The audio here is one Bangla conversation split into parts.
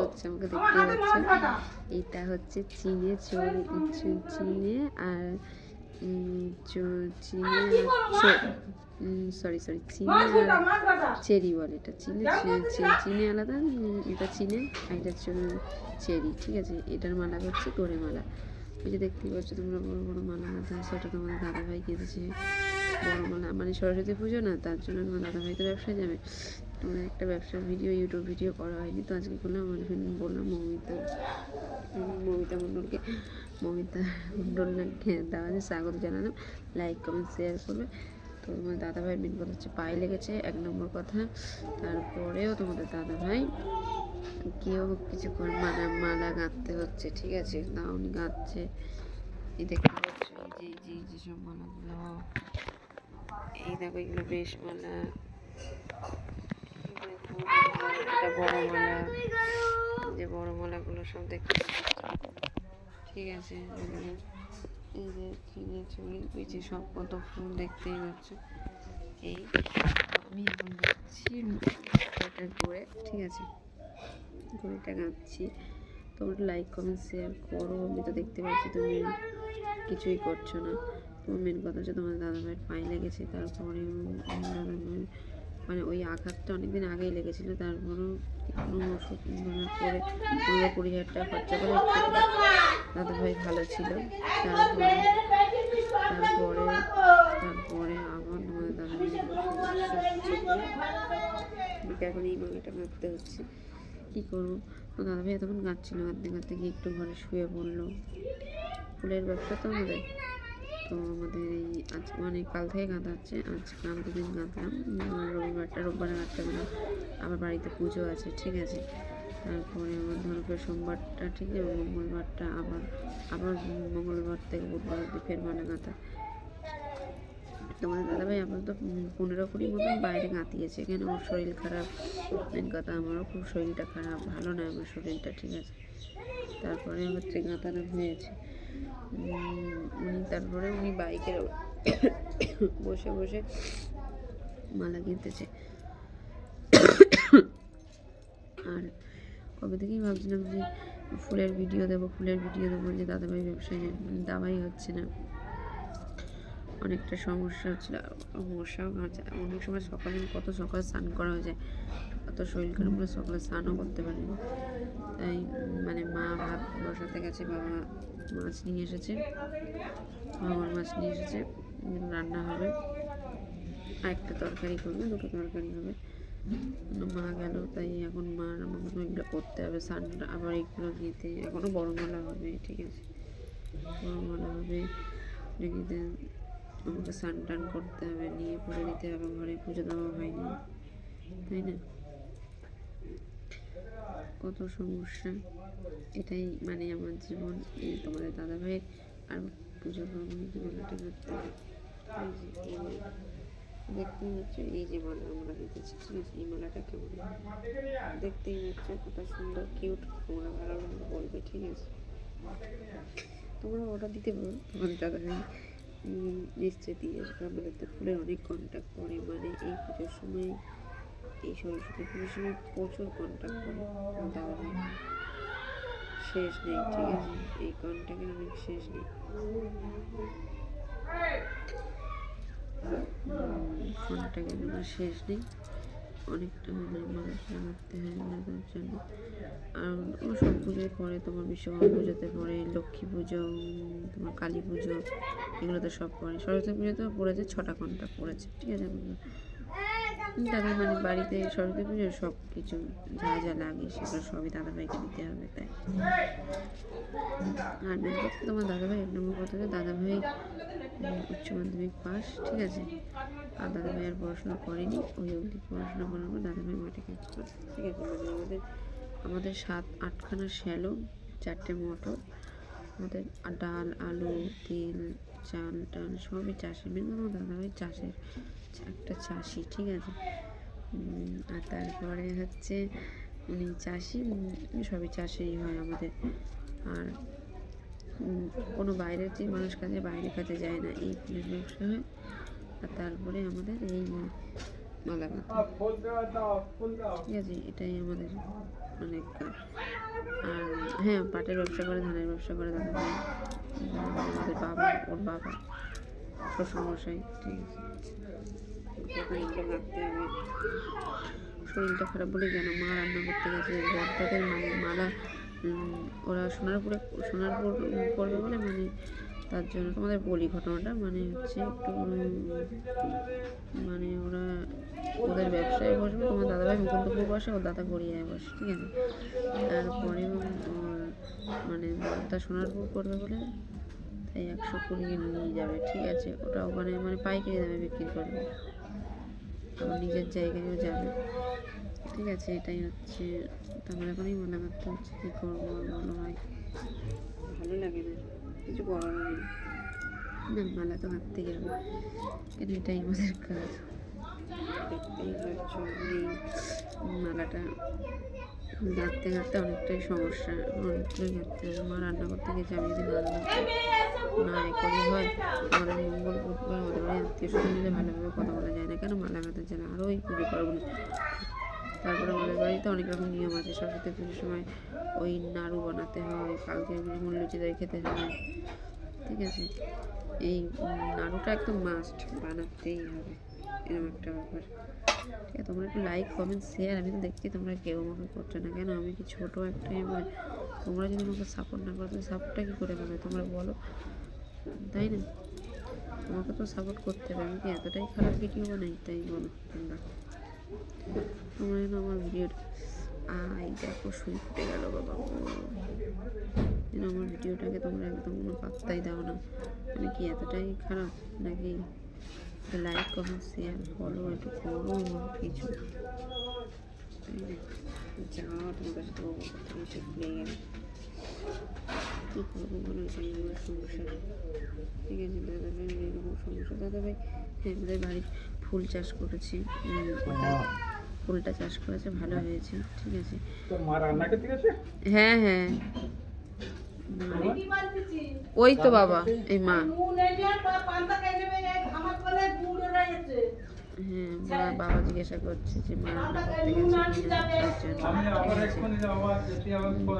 হচ্ছে আমাকে দেখতে পাচ্ছ এটা হচ্ছে চিনে চিনে আর চিনে সরি সরি চিনে চেরি বলে এটা চিনে চিনে আলাদা এটা চিনে আর এটা চেরি ঠিক আছে? এটার মালা হচ্ছে গোড়ে মালা। ওই যে দেখতেই পাচ্ছ তোমরা বড় বড় মালা গাঁথা আছে ওটা তোমাদের দাদাভাই কিনেছে বড় মালা মানে সরস্বতী পুজো না তার জন্য তোমার দাদাভাই তো ব্যবসায় যাবে। তোমাদের একটা ব্যবসার ভিডিও ইউটিউব ভিডিও করা হয়নি, তো আজকে করলাম আমার বললাম মমিতা মমিতা মণ্ডলকে মমিতা মণ্ডলকে দেওয়া আছে স্বাগত জানালাম। লাইক কমেন্ট শেয়ার করবে। তো তোমার দাদাভাই মেন কথা হচ্ছে পায়ে লেগেছে, এক নম্বর কথা। তারপরেও তোমাদের দাদাভাই কেউ কিছু করে মালা মালা গাঁথতে হচ্ছে, ঠিক আছে? না গাঁথছে। এই দেখতে পাচ্ছ যে যে যেসব মালাগুলো। এই দেখো, এগুলো বেশ মালা। এটা বড় মালা। যে বড় মালাগুলো সব দেখতে ঠিক আছে এই যে চিনে চুড়ি ওই সব কত ফুল দেখতেই পাচ্ছ। এই আমি এখন যাচ্ছি এটা করে ঠিক আছে। ঘড়িটা গাঁথছি তোমরা লাইক কমেন্ট শেয়ার করো। আমি তো দেখতে পাচ্ছি তুমি কিছুই করছ না। তোমার মেন কথা হচ্ছে তোমার দাদাভাইয়ের পায়ে লেগেছে, তারপরে দাদাভাইয়ের মানে ওই আঘাতটা অনেকদিন আগেই লেগেছিল, তারপরেও কোনো ওষুধ মানে পনেরো কুড়ি হাজার টাকা খরচা করে একটু দাদাভাই ভালো ছিল। তারপরে তারপরে আবার তোমাদের দাদাভাই আমাকে এখন এই মালাটা মাখতে হচ্ছে। কী করব? তো দাদাভাই তখন গাচ্ছিল গাঁততে গাঁততে গিয়ে একটু ঘরে শুয়ে পড়ল। ফুলের ব্যবসা তো আমাদের? তো আমাদের এই আজ অনেক কাল থেকে গাঁথা হচ্ছে আজকে আমি দুদিন গাঁথলাম রবিবারটা রোববারে গাঁথতে গেলাম আবার বাড়িতে পুজো আছে, ঠিক আছে? তারপরে আমার ধরো ফের সোমবারটা, ঠিক আছে? মঙ্গলবারটা আবার আবার মঙ্গলবার থেকে বুধবার অব্দি ফের মানে গাঁথা। তোমাদের দাদাভাই আপাতত, উম, পনেরো কুড়ি মতন বাইরে গাঁথিয়েছে কেন? ওর শরীর খারাপ। মেন কথা আমারও খুব শরীরটা খারাপ। ভালো নয় আমার শরীরটা, ঠিক আছে? তারপরে হচ্ছে গাঁথানো হয়েছে। তারপরে উনি বাইকের বসে বসে মালা কিনতেছে। আর কবে থেকেই ভাবছিলাম যে ফুলের ভিডিও দেবো, ফুলের ভিডিও দেবো, যে দাদাভাই ব্যবসায় দাবাই হচ্ছে না। অনেকটা সমস্যা হচ্ছিল। সমস্যাও আছে অনেক সময় সকালে কত সকালে স্নান করা হয়ে যায়, অত শরীর খারাপ সকালে স্নানও করতে পারিনি। তাই মানে মা ভাত বসাতে গেছে, বাবা মাছ নিয়ে এসেছে। বাবার মাছ নিয়ে এসেছে, রান্না হবে। একটা তরকারি করবে, দুটো তরকারি হবে। মা গেল, তাই এখন মার আমাকে তো এগুলো করতে হবে। স্নানটা আবার এগুলো দিতে এখনও বড় মালা হবে, ঠিক আছে। বড় মালা হবে রেখেতে আমাকে স্নান টান করতে হবে, নিয়ে পুজো দিতে হবে, ঘরে পুজো দেওয়া হয়নি, তাই না? কত সমস্যা। এটাই মানে আমার জীবন এই তোমাদের দাদা ভাইয়ের আর পুজো মালা। দেখতেই পাচ্ছ এই যে মালা আমরা দিতেছি ঠিক আছে? এই মালাটা কেমন? দেখতেই পাচ্ছ কত সুন্দর কিউট তোমরা ভালো লাগলে বলবে ঠিক আছে? তোমরা অর্ডার দিতে পারো তোমাদের দাদা ভাই উম, নিশ্চয়ই দিয়ে আসবে। আমাদের তো ফুলের অনেক কন্ট্যাক্ট করে মানে এই পুজোর সময় এই সরস্বতী পুজোর সময় প্রচুর কন্ট্যাক্ট করে। আমার দাদা ভাই শেষ নেই, ঠিক আছে? এই কন্ট্যাক্টের অনেক শেষ নেই। কন্ট্যাক্টের কোনো শেষ নেই। অনেকটা মানে মানুষ লাগাতে হয় লাগার জন্য। আর সব পুজোয় পড়ে তোমার বিশ্বকর্মা পুজোতে পড়ে লক্ষ্মী পুজো, তোমার কালী পুজো, এগুলোতে সব পড়ে সরস্বতী পুজোতেও পড়েছে, ছটা ঘণ্টা পড়েছে, ঠিক আছে দাদা মানে বাড়িতে সরস্বতী পুজোর সব কিছু যা যা লাগে সেগুলো সবই দাদাভাইকে দিতে হবে, তাই। আর মেন কথা তোমার দাদাভাই এক নম্বর কথা দাদাভাই উচ্চ মাধ্যমিক পাস, ঠিক আছে? আর দাদাভাই আর পড়াশোনা করেনি, ওই অবধি পড়াশোনা করার পর দাদাভাই মাঠে কাজ করে ঠিক আছে মানে আমাদের আমাদের সাত আটখানা শ্যালো, চারটে মটর, আমাদের ডাল, আলু, তেল, চাল টাল সবই চাষের মেন আমার দাদাভাই চাষের। একটা চাষি, ঠিক আছে? আর তারপরে হচ্ছে উনি চাষি সবই চাষেই হয় আমাদের। আর কোনো বাইরের যে মানুষ কাজে, বাইরে কাজে যায় না, এই ফুলের ব্যবসা হয়। আর তারপরে আমাদের এই মালা ঠিক আছে? এটাই আমাদের অনেক কাজ। আর হ্যাঁ পাটের ব্যবসা করে, ধানের ব্যবসা করে দাদা আমাদের বাবা, ওর বাবা। শ্বশুরমশাই ঠিক আছে? শরীরটা খারাপ বলে কেন মা রান্না করতে গেছে? বর্তাদের মালা উম, ওরা সোনারপুরে সোনারপুর করবে বলে মানে তার জন্য তোমাদের বলি ঘটনাটা মানে হচ্ছে একটু মানে ওরা ওদের ব্যবসায় বসবে তোমার দাদাভাই মুকুন্দপুর বসে ওর দাদা গড়িয়ায় বসে ঠিক আছে? তারপরে মানে বর্তা সোনারপুর করবে বলে তাই একশো কুড়ি নিয়ে যাবে, ঠিক আছে? ওটা ওখানে মানে পাইকারি দামে বিক্রি করবে। আবার নিজের জায়গায়ও যাবে। ঠিক আছে, এটাই হচ্ছে তারপরে এখনই মনে করতে হচ্ছে কী করব বলো ভাই ভালো লাগে না, কিছু করার নেই। না, মালা তো থেকে যাবে কিন্তু এটাই আমাদের কাজ। মালাটা গাঁথতে গাঁথতে অনেকটাই সমস্যা, অনেকটাই হবে মা রান্না করতে গেছে আমি যদি না না এ করি হয় আমাদের মঙ্গল বুধবার আমাদের বাড়ি আত্মীয় স্বজন মিলে ভালোভাবে কথা বলা যায় না কেন? মালা গাঁথার জন্য আরও এই পুজো পার্বণ তারপরে আমাদের বাড়িতে অনেক রকম নিয়ম আছে, সরস্বতী পুজোর সময় ওই নাড়ু বানাতে হয়, কালকে যেমন লুচি দই খেতে হয়। ঠিক আছে? এই নাড়ুটা একদম মাস্ট বানাতেই হবে। এরকম একটা ব্যাপার। ঠিক আছে তোমরা একটু লাইক কমেন্ট শেয়ার আমি তো দেখছি তোমরা কেউ আমাকে করছ না। কেন? আমি কি ছোটো একটা এবার তোমরা যদি আমাকে সাপোর্ট না করো, তাহলে সাপোর্টটা কী করে পাবে? তোমরা বলো। তাই না? তোমাকে তো সাপোর্ট করতে হবে। আমি কি এতটাই খারাপ ভিডিও বানাই? তাই বলো তোমরা। তোমরা যেন আমার ভিডিওটা আই দেখো শুই ফুটে গেল বাবা। যেন আমার ভিডিওটাকে তোমরা একদম কোনো পাত্তাই দাও না। মানে কি এতটাই খারাপ নাকি? লাইক কমেন্ট শেয়ার ফলো একটু করো কিছু। তাই যাও তোমাদের সাথে বলব কথা ভুলে গেলে কী করব বলো এটাই আমার সমস্যা ঠিক আছে দাদা ভাই এরকম সমস্যা। দাদা ভাই হ্যাঁ আমাদের বাড়ির ফুল চাষ করেছি। ফুলটা চাষ করেছে ভালো হয়েছে ঠিক আছে। হ্যাঁ হ্যাঁ। ওই তো বাবা এই মা। হ্যাঁ মা- বাবা জিজ্ঞাসা করছে যে মা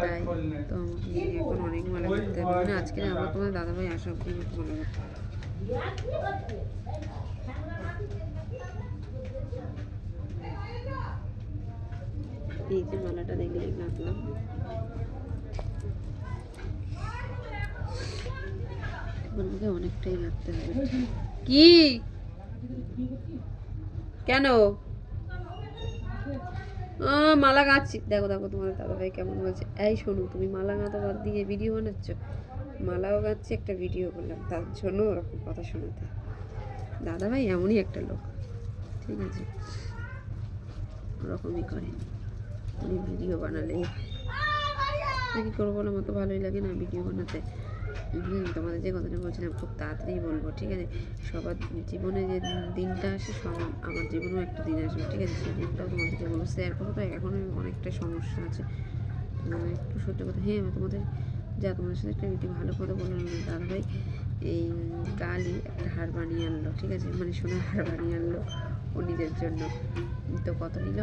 তাই তো আমাকে এখন অনেক মালা করতে মানে আজকে না আবার তোমার দাদাভাই আসা আমাকে মালা করতে এই যে মালাটা দেখলে গাঁথলাম এখন অনেকটাই গাঁথতে হবে। কি? কেন? ও মালা গাঁথছি দেখো দেখো, তোমাদের দাদাভাই কেমন বলছে। এই শোনো, তুমি মালা গাঁথা বাদ দিয়ে ভিডিও বানাচ্ছ? মালাও গাঁথছি একটা ভিডিও করলাম। তার জন্য ওরকম কথা শোনাতে। দাদাভাই এমনই একটা লোক। ঠিক আছে? ওরকমই করে। উনি ভিডিও বানালে কী করব বলো? আমার তো ভালোই লাগে না ভিডিও বানাতে। তোমাদের যে কথাটা বলছিলাম, খুব তাড়াতাড়ি বলব, ঠিক আছে? সবার জীবনে যে দিনটা আসে, সব আমার জীবনেও একটা দিন আসবে, ঠিক আছে? সেই দিনটাও তোমাদেরকে বলব। শেয়ার করব তো এখন অনেকটা সমস্যা আছে। মানে একটু সহ্য কথা হ্যাঁ আমি তোমাদের, যা তোমাদের সাথে একটা ভিডিও ভালো কথা বললাম দাদা ভাই এই কালই একটা হার বানিয়ে আনলো, ঠিক আছে? মানে সোনার হার বানিয়ে আনলো ও নিজের জন্য। তো কত নিল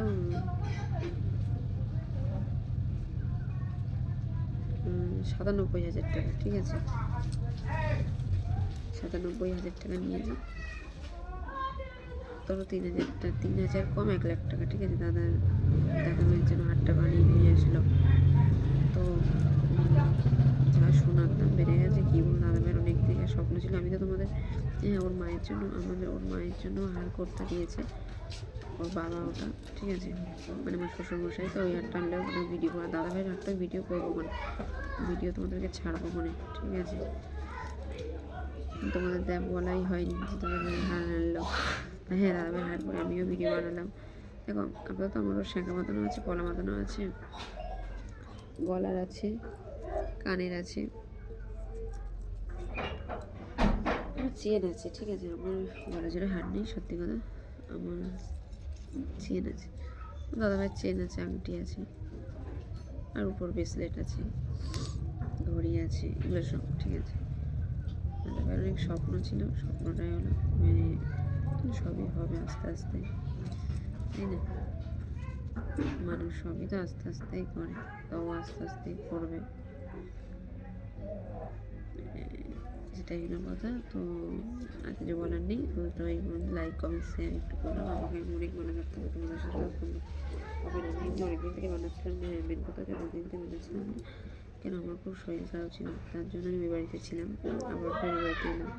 সাতানব্বই হাজার টাকা, ঠিক আছে? সাতানব্বই হাজার টাকা নিয়েছি ধরো তিন হাজার টাকা তিন হাজার কম এক লাখ টাকা, ঠিক আছে? দাদা দাদা ভাইয়ের জন্য হাটটা বানিয়ে নিয়ে আসলো। তো, যা সোনার দাম বেড়ে গেছে, কি বলব দাদা ভাইয়ের অনেক দিকে স্বপ্ন ছিল। আমি তো তোমাদের হ্যাঁ ওর মায়ের জন্য, আমাদের ওর মায়ের জন্য হার করতে দিয়েছে। ওর বাবা ওটা, ঠিক আছে? মানে আমার শ্বশুরমশাই, তো ওই হারটা আনলেও ভিডিও করা দাদা ভাইয়ের হারটা ভিডিও করব মানে ভিডিও তোমাদেরকে ছাড়বো মানে ঠিক আছে? তোমাদের দেখ, বলাই হয়নি যে দাদা ভাই হার আনলো হ্যাঁ দাদা ভাই হার করে আমিও ভিডিও বানালাম। দেখো, আপাতত আমারও শাঁখা মাতানো আছে, পলা মাতানো আছে। গলার আছে, কানের আছে। চেন আছে, ঠিক আছে? আমার গলা জোরে হার নেই, সত্যি কথা। আমার চেন আছে দাদাভাইয়ের চেন আছে আংটি আছে। আর উপর ব্রেসলেট আছে। ঘড়ি আছে, এগুলো সব, ঠিক আছে। দাদাভাইয়ের অনেক স্বপ্ন ছিল, স্বপ্নটাই হলো মানে সবই হবে আস্তে আস্তে। তাই না? মানুষ সবই তো আস্তে আস্তেই করে, তাও আস্তে আস্তেই করবে। সেটাই হলো কথা। তো আর কিছু বলার নেই। তো সবাই লাইক কমেন্ট শেয়ার একটু করো। আমাকে অনেক মনে রাখতে হবে তোমাদের সাথে হবে না আমি অনেকদিন থেকে বানাচ্ছিলাম না মেন কথা দুদিন থেকে বানাচ্ছিলাম কেন? আমার খুব শরীর খারাপ ছিল। তার জন্য আমি বাড়িতে ছিলাম। আবার ফের বাড়িতে এলাম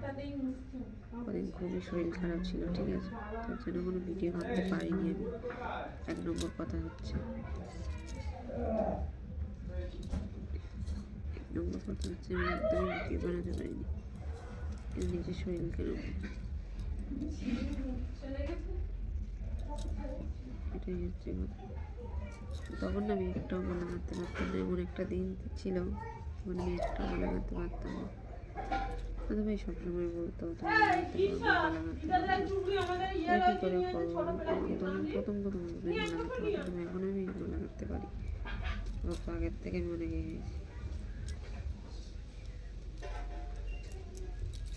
কদিন খুবই শরীর খারাপ ছিল, ঠিক আছে? তার জন্য কোনো ভিডিও করতে পারিনি আমি। এক নম্বর কথা হচ্ছে। নম্বর কথা হচ্ছে আমি একদমই ভিডিও বানাতে পারিনি। নিজের শরীর কেন এটাই হচ্ছে তখন আমি একটাও গলা মারতে পারতাম না, এমন একটা দিন ছিল। তখন আমি একটাও গলা মারতে পারতাম না। দাদা ভাই সবসময় বলতো কী করে তখন প্রথম প্রথম এখন আমি গলা মারতে পারি। আগের থেকে আমি অনেক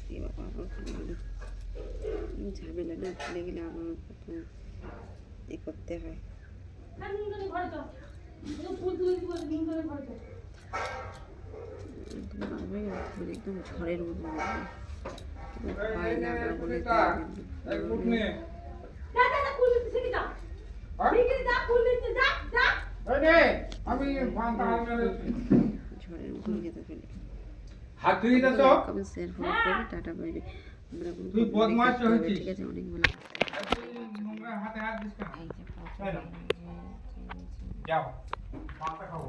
এ বাবা আবার ঝামেলা না খুলে গেলে আবার প্রথম এ করতে হয় একদম ঝড়ের মতো পায়ে লাগা বলে। ঝড়ের মতো যেতে ফেলে হাত ধুয়ে দে তো। কবে ফলো করবে টাটা বাইরে আমরা তুই বদমাশ হয়েছিস। ঠিক আছে অনেক ভালো নোংরা হাতে হাত দিস কেন? এই যে এই নাও। যাও, মাথা খাব।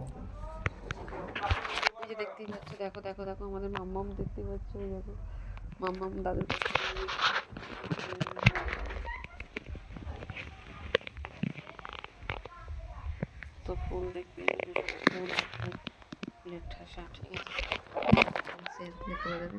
যে দেখতেই পাচ্ছ দেখো দেখো দেখো আমাদের মাম্মাম দেখতে পাচ্ছ দেখো মাম্মাম কাছে তো ফুল দেখতে ফুল ফুলের ঠাসা ঠিক আছে শেষ করে দেবে